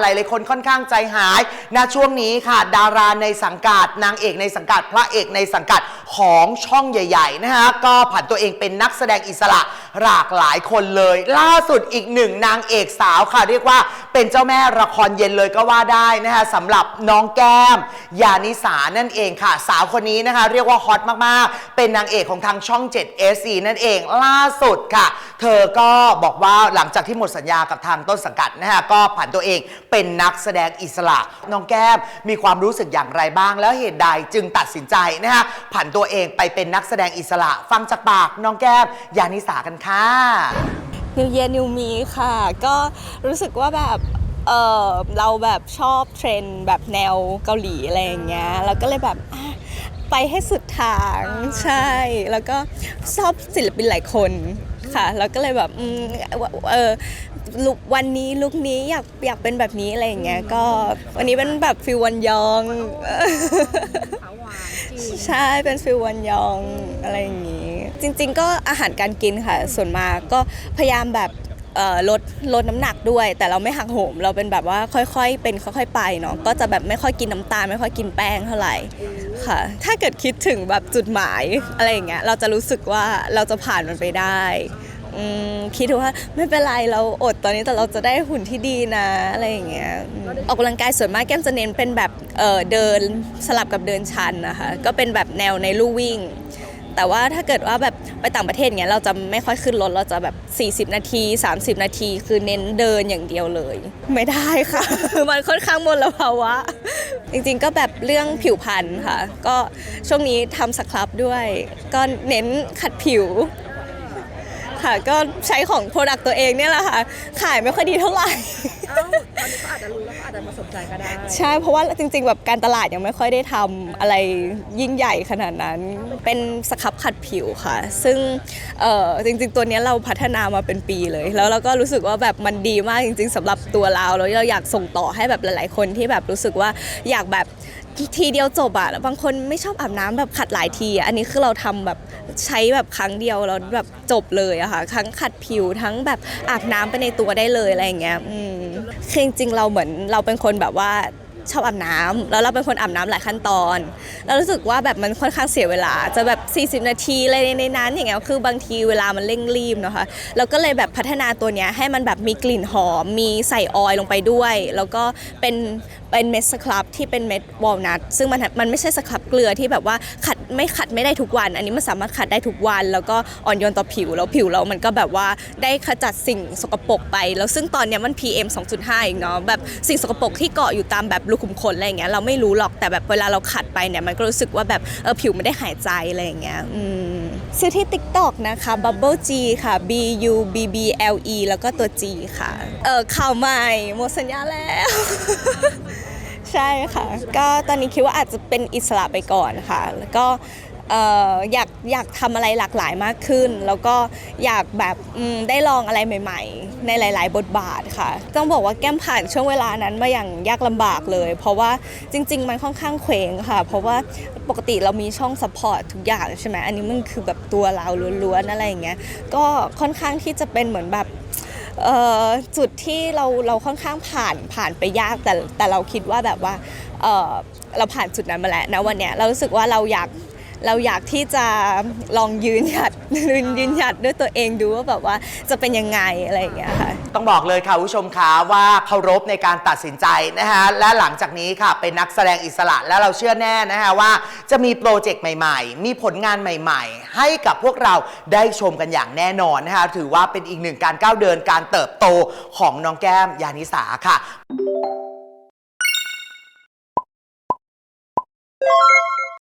หลายๆคนค่อนข้างใจหายณช่วงนี้ค่ะ ดาราในสังกัดนางเอกในสังกัด พระเอกในสังกัด ของช่องใหญ่ๆนะฮะก็ผันตัวเองเป็นนักแสดงอิสระหลากหลายคนเลย ล่าสุดอีกหนึ่งนางเอกสาวค่ะ เรียกว่าเป็นเจ้าแม่ละครเย็นเลยก็ว่าได้นะคะสำหรับน้องแก้ม ยานิสานั่นเองค่ะ สาวคนนี้นะคะ เรียกว่าฮอตมากๆ เป็นนางเอกของทางช่อง 7 SC นั่นเองล่าสุดค่ะ เธอก็บอกว่าหลังจากที่หมดสัญญากับทางต้นสังกัดนะคะก็ผันตัวเองเป็นนักแสดงอิสระน้องแก้มมีความรู้สึกอย่างไรบ้างแล้วเหตุใดจึงตัดสินใจนะคะผันตัวเองไปเป็นนักแสดงอิสระ ฟังจากปากน้องแก้มยานิสากันค่ะ นิวเยนิวมีค่ะ ก็รู้สึกว่าแบบเออเราแบบชอบเทรนด์แบบแนวเกาหลีอะไรอย่างเงี้ยแล้วก็เลยแบบอะไปให้สุดทางใช่ แล้วก็ชอบศิลปินหลายคนค่ะ แล้วก็เลยแบบอืมเออลุกวันนี้ลุกนี้อยากอยากเป็นแบบนี้อะไรอย่างเงี้ยก็วันนี้เป็นแบบฟิลวันยอง ใช่เป็นฟิลวันยองอะไรอย่างงี้ จริง ๆ ก็อาหารการกินค่ะ ส่วนมากก็พยายามแบบเอ่อลดลดน้ำหนักด้วย แต่เราไม่หักโหม เราเป็นแบบว่าค่อยๆ เป็นค่อยๆไปเนาะก็จะแบบไม่ค่อยกินน้ำตาล ไม่ค่อยกินแป้งเท่าไหร่ค่ะ ถ้าเกิดคิดถึงแบบจุดหมายอะไรอย่างเงี้ยเราจะรู้สึกว่าเราจะผ่านมันไปได้ อืมคิดว่าไม่เป็นไรเราอดตอนนี้แต่เราจะได้หุ่นที่ดีนะอะไรอย่างเงี้ยอืมออกกำลังกายส่วนมากแก้มจะเน้นเป็นแบบเออเดินสลับกับเดินชันนะคะก็เป็นแบบแนวในลู่วิ่ง แต่ว่าถ้าเกิดว่าแบบไปต่างประเทศเงี้ยเราจะไม่ค่อยขึ้นรถเราจะแบบ 40 นาที 30 นาที คือเน้นเดินอย่างเดียวเลย ไม่ได้ค่ะ มันค่อนข้างมลภาวะ จริงๆก็แบบเรื่องผิวพรรณค่ะ ก็ช่วงนี้ทำสครับด้วย ก็เน้นขัดผิว ค่ะ ก็ใช้ของโปรดักต์ตัวเองเนี่ยแหละค่ะ ขายไม่ค่อยดีเท่าไหร่ เอ้าตอนนี้ก็อาจจะรู้แล้วก็อาจจะมาสนใจก็ได้ ใช่เพราะว่าจริงๆ แบบการตลาดยังไม่ค่อยได้ทำอะไรยิ่งใหญ่ขนาดนั้น เป็นสครับขัดผิวค่ะ ซึ่งเอ่อจริงๆ ตัวเนี้ยเราพัฒนามาเป็นปีเลย แล้วเราก็รู้สึกว่าแบบมันดีมากจริง ๆสำหรับตัวเราแล้วเราอยากส่งต่อให้แบบหลายๆคนที่แบบรู้สึกว่าอยากแบบทีเดียวจบอะแล้วบางคนไม่ชอบอาบน้ำแบบขัดหลายทีอะอันนี้คือเราทำแบบใช้แบบครั้งเดียวแล้วแบบจบเลยอะค่ะทั้งขัดผิวทั้งแบบอาบน้ำไปในตัวได้เลยอะไรอย่างเงี้ยอืมคือจริงๆเราเหมือนเราเป็นคนแบบว่าชอบอาบน้ำแล้วเราเป็นคนอาบน้ำหลายขั้นตอนเรารู้สึกว่าแบบมันค่อนข้างเสียเวลา จะแบบ 40 นาทีอะไรในนั้นอย่างเงี้ยคือบางทีเวลามันเร่งรีบเนาะคะเราก็เลยแบบพัฒนาตัวเนี้ยให้มันแบบมีกลิ่นหอม มีใส่ออยล์ลงไปด้วย แล้วก็เป็น เป็นเม็ดสครับที่เป็นเม็ดวอลนัทซึ่งมันมันไม่ใช่สครับเกลือที่แบบว่าขัดไม่ขัดไม่ได้ทุกวัน อันนี้มันสามารถขัดได้ทุกวัน แล้วก็อ่อนโยนต่อผิวแล้วผิวเรามันก็แบบว่าได้ขจัดสิ่งสกปรกไป แล้วซึ่งตอนนี้มัน PM 2.5อีกเนาะแบบสิ่งสกปรกที่เกาะอยู่ตามแบบรูขุมขนอะไรอย่างเงี้ยเราไม่รู้หรอกแต่แบบเวลาเราขัดไปเนี่ยมันก็รู้สึกว่าแบบเออผิวไมันได้หายใจอะไรอย่างเงี้ยอืมซื้อที่ TikTok นะคะ Bubble G ค่ะ B U B B L E แล้วก็ตัว G ค่ะ เออข่าวใหม่หมดสัญญาแล้ว ใช่ค่ะ ก็ตอนนี้คิดว่าอาจจะเป็นอิสระไปก่อนค่ะ แล้วก็เอ่ออยากอยากทำอะไรหลากหลายมากขึ้น แล้วก็อยากแบบอืมได้ลองอะไรใหม่ ๆ ในหลาย ๆ บทบาทค่ะ ต้องบอกว่าแก้มผ่านช่วงเวลานั้นมาอย่างยากลำบากเลย เพราะว่าจริง ๆ มันค่อนข้างเคว้งค่ะ เพราะว่าปกติเรามีช่องซัพพอร์ตทุกอย่างใช่ไหมอันนี้มันคือแบบตัวเราล้วนๆอะไรอย่างเงี้ยก็ค่อนข้างที่จะเป็นเหมือนแบบ จุดที่เราเราค่อนข้างผ่านผ่านไปยากแต่แต่เราคิดว่าแบบว่าเเราผ่านจุดนั้นมาแล้วนะวันเนี้ยเรารู้สึกว่าเราอยาก เราอยากที่จะลองยืนหยัดยืนยืนหยัดด้วยตัวเองดูว่าแบบว่าจะเป็นยังไงอะไรอย่างเงี้ยค่ะ ต้องบอกเลยค่ะคุณผู้ชมคะว่าเคารพในการตัดสินใจนะคะและหลังจากนี้ค่ะเป็นนักแสดงอิสระและเราเชื่อแน่นะคะว่าจะมีโปรเจกต์ใหม่ ๆ มีผลงานใหม่ ๆ ให้กับพวกเราได้ชมกันอย่างแน่นอนนะคะถือว่าเป็นอีกหนึ่งการก้าวเดินการเติบโตของน้องแก้มยานิสาค่ะ